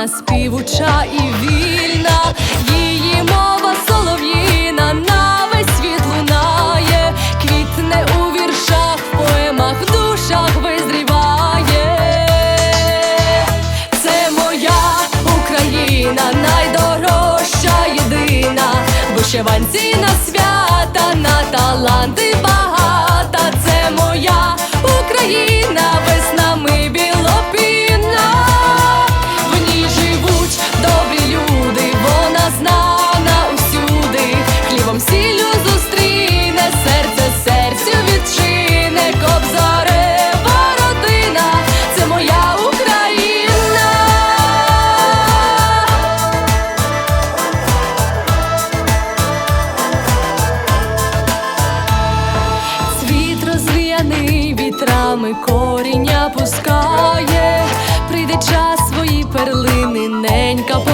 країна співуча і вільна, її мова солов'їна на весь світ лунає, квітне у віршах, поемах, в душах визріває, це моя Україна, найдорожча єдина, вишиванці на свята, на таланти багаті. нами коріння пускає, прийде час свої перлини, ненька.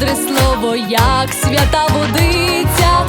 мудре слово, як свята водиця.